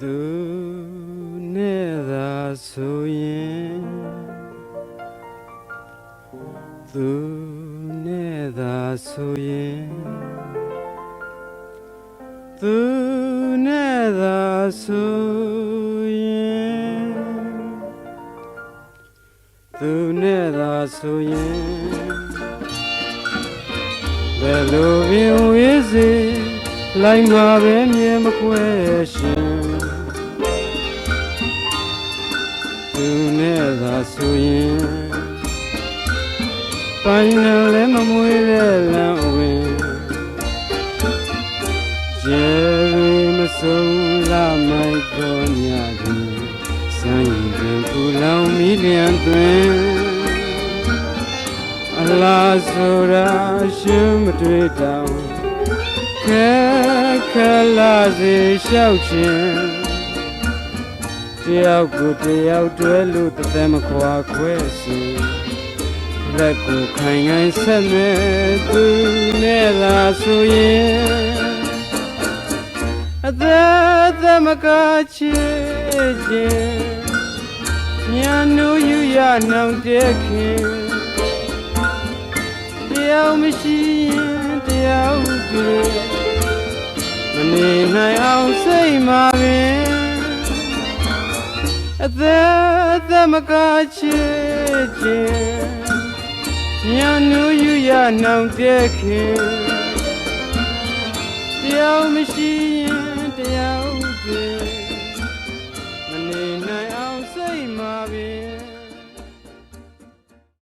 သူနဲ့သာဆိုရင်သူနဲ့သာဆိုရင်သူနဲ့သာဆိုရင်သူနဲ့သာဆိုရင်ဘယ်လိုပင်ဝေးစေ လိုက်မှာပဲမြဲမကွဲရှင်သူနဲ့သာဆိုရင်ပိုင်းနဲ့လည်းမမွေးတဲ့လမ်းဝင်ကျေရီမဆုံးလာမိုက်တော့ညကြီးစမ်းရင်ပင်ပူလောင်မိလျံတွင်အလားဆိုတာရှင်မတွေ့တောင် ခဲခဲလာစေလျှောက်ခြင်းတယောက်ကိုတယောက်တွဲလို့တစ်သက်မခွာခွဲစီလက်ကိုခိုင်ခိုင်ဆက်မဲ့သူနဲ့သာဆိုရင်အသက်သမကချေခြင်းညာနူယူရနောင်တဲ့ခင်တရားမရှိရင်တရားတွေမ နေနိုင်အောင်စိတ်မှာပင်အသက်သမကချေခြင်းညာနူယူရနောင်တဲ့ခင်တရားမရှိရ